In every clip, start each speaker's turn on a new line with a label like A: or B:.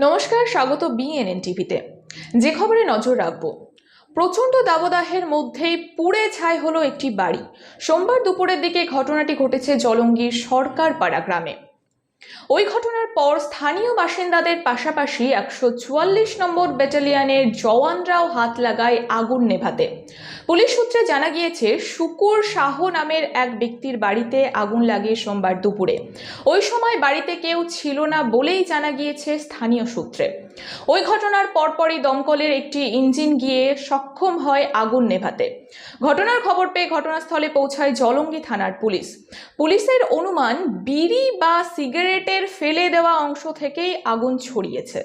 A: নমস্কার, স্বাগত বিএনএন টিভিতে যে খবরে নজর রাখব, প্রচণ্ড দাবদাহের মধ্যেই পুড়ে ছাই হলো একটি বাড়ি। সোমবার দুপুরের দিকে ঘটনাটি ঘটেছে জলঙ্গির সরকারপাড়া গ্রামে। ওই ঘটনার পর স্থানীয় বাসিন্দাদের পাশাপাশি একশো চুয়াল্লিশ নম্বর ব্যাটালিয়নের জওয়ানরাও হাত লাগায় আগুন নেভাতে। পুলিশ সূত্রে জানা গিয়েছে, শুকুর শাহ নামের এক ব্যক্তির বাড়িতে আগুন লাগে সোমবার দুপুরে। ওই সময় বাড়িতে কেউ ছিল না বলেই জানা গিয়েছে স্থানীয় সূত্রে। ওই ঘটনার পরপরই দমকলের একটি ইঞ্জিন গিয়ে সক্ষম হয় আগুন নেভাতে। ঘটনার খবর পেয়ে ঘটনাস্থলে পৌঁছায় জলঙ্গি থানার পুলিশ। পুলিশের অনুমান, বিড়ি বা সিগারেটের ফেলে দেওয়া অংশ থেকেই আগুন ছড়িয়েছে।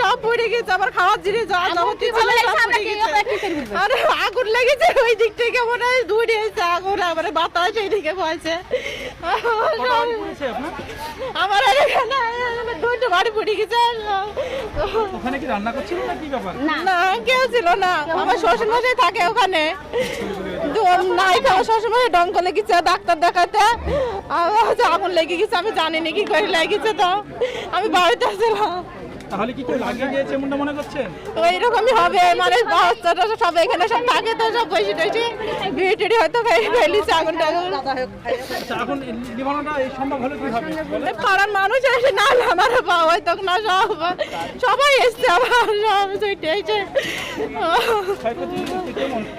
B: সব পড়ে গেছে খাওয়ার জিনিস আরে আগুন লেগেছে ওই দিক থেকে মনে হয় দূরে এসে আগুন আমার বাতাস দিকে আমার এখানে দুটো বাড়ি পড়ে গেছে।
C: ওখানে কি রান্না করছিল না কি ব্যাপার?
B: না। কেউ ছিল না। আমার শ্বশুর মশাই থাকে ওখানে। নাই শ্বশুর মশাই ডঙ্ক লেগেছে, ডাক্তার দেখাতে। আগুন লেগে গেছে, আমি জানি না কি করে লেগেছে তো। আমি বাড়িতে ছিলাম
C: তাহলে কি কেউ লাগিয়ে দিয়েছে এমনটা মনে করছেন
B: ওই রকমই হবে মানে বাচ্চাটা সব এখানে সব থাকে তো সব বসে টসে। বিয়ে টিড়ি হয়তো ফেলিছে আগুন টাগুন
C: আচ্ছা এখন নিবানোটা এই সম্ভব হলো কি হবে?
B: পাড়ার মানুষ এসে না আমার পাওয়া হয়তো না সব সবাই এসছে আবার সব সুইটে এসে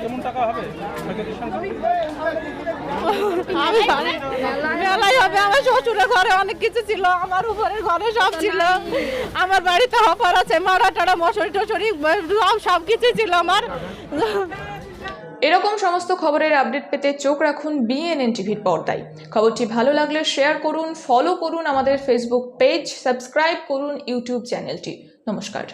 C: কেমন টাকা হবে?
B: সব কিছু ছিল আমার।
A: এরকম সমস্ত খবরের আপডেট পেতে চোখ রাখুন বিএনএন টিভির পর্দায়। খবরটি ভালো লাগলে শেয়ার করুন ফলো করুন আমাদের ফেসবুক পেজ সাবস্ক্রাইব করুন ইউটিউব চ্যানেলটি নমস্কার।